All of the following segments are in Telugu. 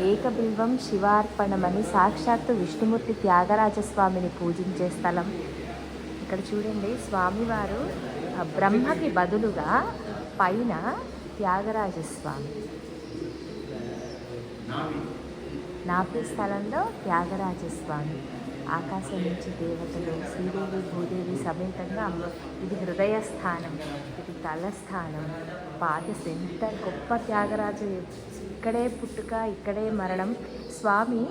ఏకబిల్వం శివార్పణమని సాక్షాత్తు విష్ణుమూర్తి త్యాగరాజస్వామిని పూజించే స్థలం. ఇక్కడ చూడండి స్వామివారు బ్రహ్మకి బదులుగా పైన త్యాగరాజస్వామి. నాపి స్థలంలో త్యాగరాజస్వామి. ఆకాశం నుంచి దేవతలు శ్రీదేవి భూదేవి సమేతంగా ఇది హృదయ స్థానం ఇది తలస్థానం పాదస్ ఎంత గొప్ప త్యాగరాజు. ఇక్కడే పుట్టుక ఇక్కడే మరణం. స్వామి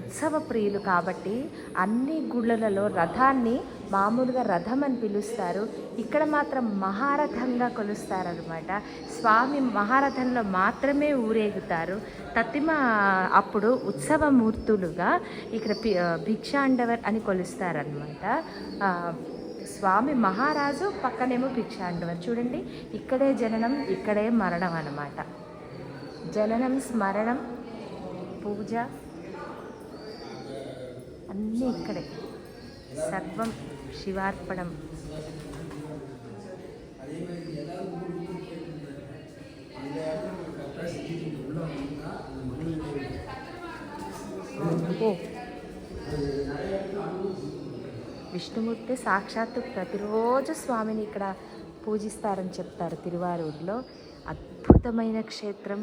ఉత్సవ ప్రియులు కాబట్టి అన్ని గుళ్ళలలో రథాన్ని మామూలుగా రథం అని పిలుస్తారు. ఇక్కడ మాత్రం మహారథంగా కొలుస్తారనమాట స్వామి మహారథంలో మాత్రమే ఊరేగుతారు. తత్తిమ అప్పుడు ఉత్సవమూర్తులుగా ఇక్కడ భిక్షాండవర్ అని కొలుస్తారనమాట స్వామి మహారాజు పక్కనేమో భిక్షాండవర్. చూడండి ఇక్కడే జననం ఇక్కడే మరణం అనమాట జననం స్మరణం పూజ అన్నీ ఇక్కడే. సర్వం శివార్పణం. ఓ. విష్ణుమూర్తి సాక్షాత్తు ప్రతిరోజు స్వామిని ఇక్కడ పూజిస్తారని చెప్తారు తిరువారూరులో. అద్భుతమైన క్షేత్రం.